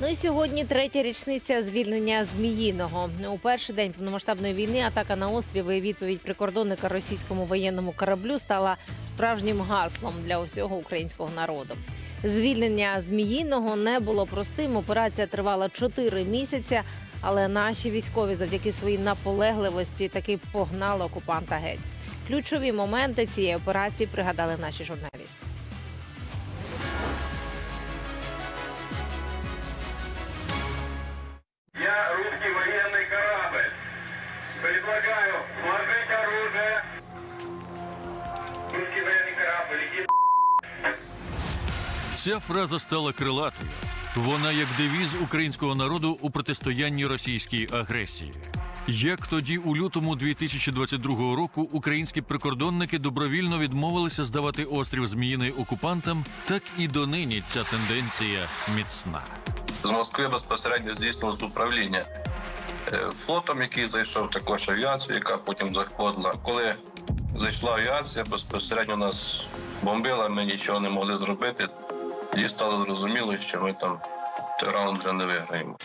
Ну і сьогодні третя річниця звільнення Зміїного. У перший день повномасштабної війни атака на острів і відповідь прикордонника російському воєнному кораблю стала справжнім гаслом для усього українського народу. Звільнення Зміїного не було простим. Операція тривала чотири місяці, але наші військові завдяки своїй наполегливості таки погнали окупанта геть. Ключові моменти цієї операції пригадали наші журналісти. Ця фраза стала крилатою. Вона як девіз українського народу у протистоянні російській агресії. Як тоді, у лютому 2022 року, українські прикордонники добровільно відмовилися здавати острів Зміїний окупантам, так і донині ця тенденція міцна. з Москви безпосередньо здійснилось управління е, флотом, який зайшов, також авіацію, яка потім заходила. Коли зайшла авіація, безпосередньо нас бомбила, ми нічого не могли зробити. Тоді стало зрозуміло, що ми там той раунд вже не виграємо.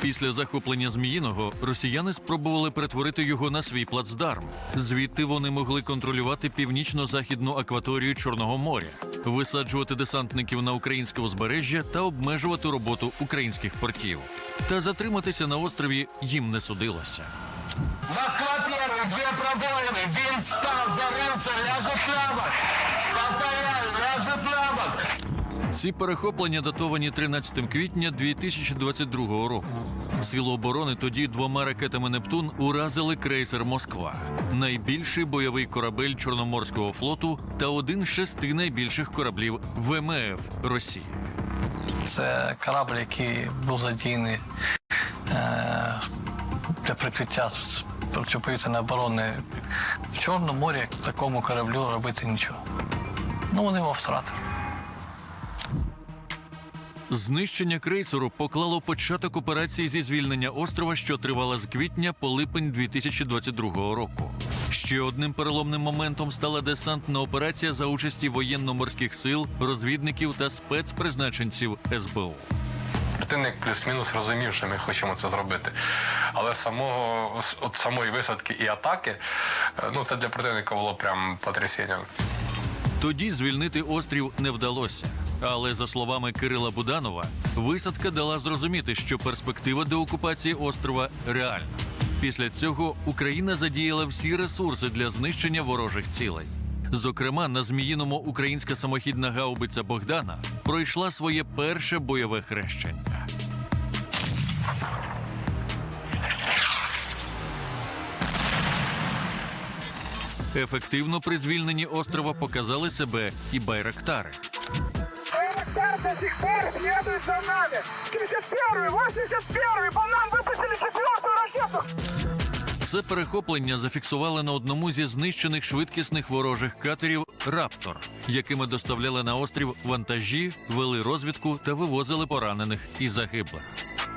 Після захоплення Зміїного росіяни спробували перетворити його на свій плацдарм. Звідти вони могли контролювати північно-західну акваторію Чорного моря, висаджувати десантників на українське узбережжя та обмежувати роботу українських портів. Та затриматися на острові їм не судилося. Москва первый, две пробоины, винт встал, зарылся, ляжет на Ці перехоплення датовані 13 квітня 2022 року. Сили оборони тоді двома ракетами Нептун уразили крейсер Москва, найбільший бойовий корабель Чорноморського флоту та один з шести найбільших кораблів ВМФ Росії. Це корабль, який був задіяний е, для прикриття протиповітряної оборони в Чорному морі. Такому кораблю робити нічого. Ну, вони його втратили. Знищення крейсеру поклало початок операції зі звільнення острова, що тривала з квітня по липень 2022 року. Ще одним переломним моментом стала десантна операція за участі воєнно-морських сил, розвідників та спецпризначенців СБУ. Противник плюс-мінус розумів, що ми хочемо це зробити. Але самого от самої висадки і атаки, е, ну це для противника було прям потрясінням. Тоді звільнити острів не вдалося. Але за словами Кирила Буданова, висадка дала зрозуміти, що перспектива деокупації острова реальна. Після цього Україна задіяла всі ресурси для знищення ворожих цілей. Зокрема, на Зміїному українська самохідна гаубиця Богдана пройшла своє перше бойове хрещення. Ефективно при звільненні острова показали себе і байрактари. Байрактар до сих пор следует за нами. 71-й, 81-й, по нам выпустили четвертую ракету. Це перехоплення зафіксували на одному зі знищених швидкісних ворожих катерів Раптор, якими доставляли на острів вантажі, вели розвідку та вивозили поранених і загиблих.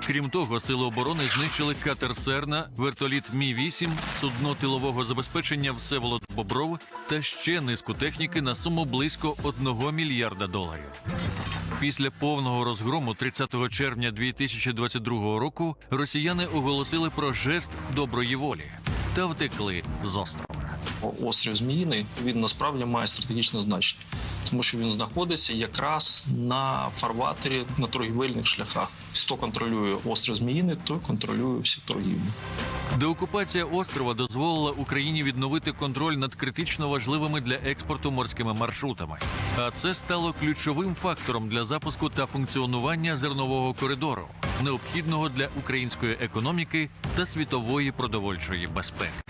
Крім того, сили оборони знищили катер Серна, вертоліт Мі 8 судно тилового забезпечення Всеволод Бобров та ще низку техніки на суму близько 1 мільярда доларів. Після повного розгрому 30 червня 2022 року росіяни оголосили про жест доброї волі та втекли з острова. острів Зміїний він насправді має стратегічне значення, тому що він знаходиться якраз на фарватері на торгівельних шляхах. Хто контролює острів Зміїний, той контролює всі торгівлі. Деокупація острова дозволила Україні відновити контроль над критично важливими для експорту морськими маршрутами. А це стало ключовим фактором для запуску та функціонування зернового коридору, необхідного для української економіки та світової продовольчої безпеки.